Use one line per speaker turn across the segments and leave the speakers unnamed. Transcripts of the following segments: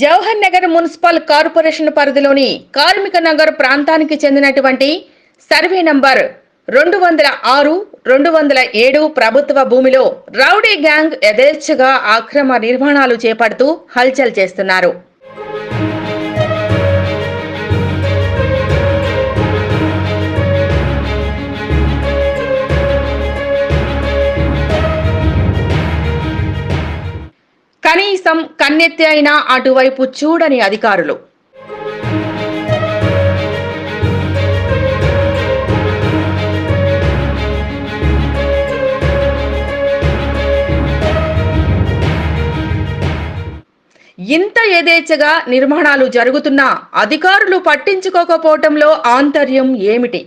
Jawahar Nagar municipal corporation పరిధిలోని కార్మిక నగర్ ప్రాంతానికి చెందినటువంటి సర్వే నంబర్ రెండు వందల ఆరు రెండు వందల ఏడు ప్రభుత్వ భూమిలో రౌడీ గ్యాంగ్ యథేచ్ఛగా అక్రమ నిర్మాణాలు చేపడుతూ హల్చల్ చేస్తున్నారు. కనీసం కన్నెత్తి అయినా అటువైపు చూడని అధికారులు. ఇంత యథేచ్ఛగా నిర్మాణాలు జరుగుతున్నా అధికారులు పట్టించుకోకపోవటంలో ఆంతర్యం ఏమిటి?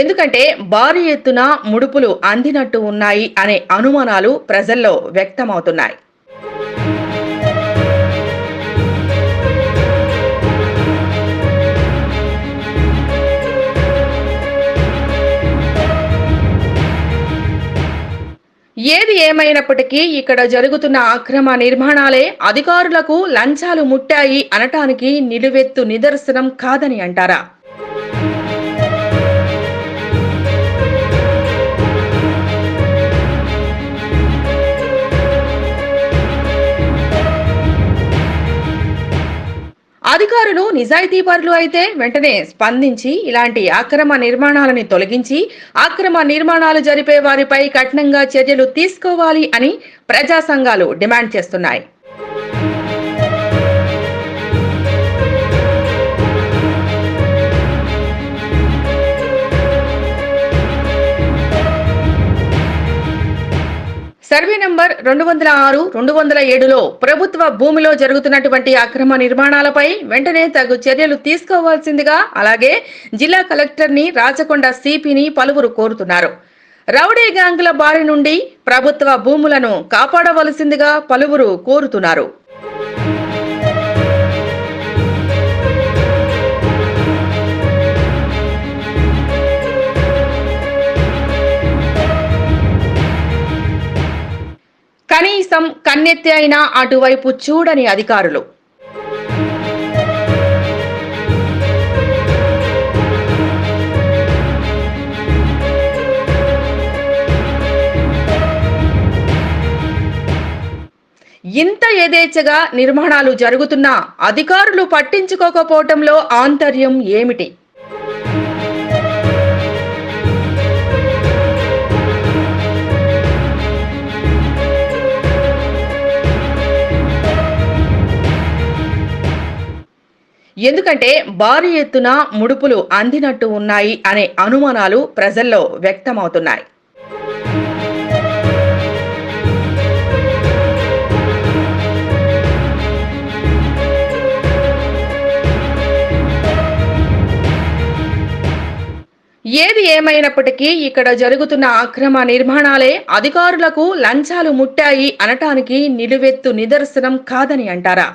ఎందుకంటే భారీ ఎత్తున ముడుపులు అందినట్టు ఉన్నాయి అనే అనుమానాలు ప్రజల్లో వ్యక్తమవుతున్నాయి. ఏది ఏమైనప్పటికీ ఇక్కడ జరుగుతున్న అక్రమ నిర్మాణాలే అధికారులకు లంచాలు ముట్టాయి అనటానికి నిలువెత్తు నిదర్శనం కాదని అంటారా? అధికారులు నిజాయితీపరులు అయితే వెంటనే స్పందించి ఇలాంటి అక్రమ నిర్మాణాలని తొలగించి అక్రమ నిర్మాణాలు జరిపే వారిపై కఠినంగా చర్యలు తీసుకోవాలి అని ప్రజా సంఘాలు డిమాండ్ చేస్తున్నాయి. నంబర్ రెండు వందల ఆరు రెండు వందల ఏడులో ప్రభుత్వ భూమిలో జరుగుతున్నటువంటి అక్రమ నిర్మాణాలపై వెంటనే తగు చర్యలు తీసుకోవాల్సిందిగా అలాగే జిల్లా కలెక్టర్ని రాచకొండ సిపిని పలువురు కోరుతున్నారు. రౌడీ గ్యాంగుల బారి నుండి ప్రభుత్వ భూములను కాపాడవలసిందిగా పలువురు కోరుతున్నారు. కనీసం అయినా అటువైపు చూడని అధికారులు. ఇంత యథేచ్ఛగా నిర్మాణాలు జరుగుతున్నా అధికారులు పట్టించుకోకపోవటంలో ఆంతర్యం ఏమిటి? ఎందుకంటే భారీ ఎత్తున ముడుపులు అందినట్టు ఉన్నాయి అనే అనుమానాలు ప్రజల్లో వ్యక్తమవుతున్నాయి. ఏది ఏమైనప్పటికీ ఇక్కడ జరుగుతున్న అక్రమ నిర్మాణాలే అధికారులకు లంచాలు ముట్టాయి అనటానికి నిలువెత్తు నిదర్శనం కాదని అంటారా?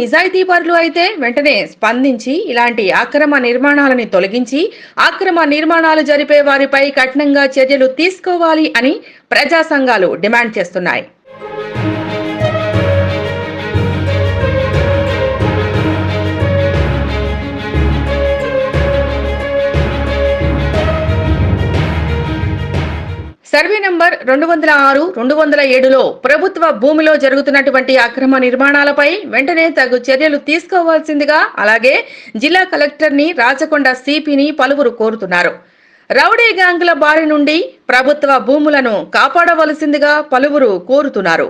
నిజాయితీపరులు అయితే వెంటనే స్పందించి ఇలాంటి అక్రమ నిర్మాణాలని తొలగించి అక్రమ నిర్మాణాలు జరిపే వారిపై కఠినంగా చర్యలు తీసుకోవాలి అని ప్రజా సంఘాలు డిమాండ్ చేస్తున్నాయి. సర్వే నంబర్ రెండు వందల ఆరు రెండు వందల ఏడులో ప్రభుత్వ భూమిలో జరుగుతున్నటువంటి అక్రమ నిర్మాణాలపై వెంటనే తగు చర్యలు తీసుకోవాల్సిందిగా అలాగే జిల్లా కలెక్టర్ని రాచకొండ సిపిని పలువురు కోరుతున్నారు. రౌడీ గ్యాంగుల బారి నుండి ప్రభుత్వ భూములను కాపాడవలసిందిగా పలువురు కోరుతున్నారు.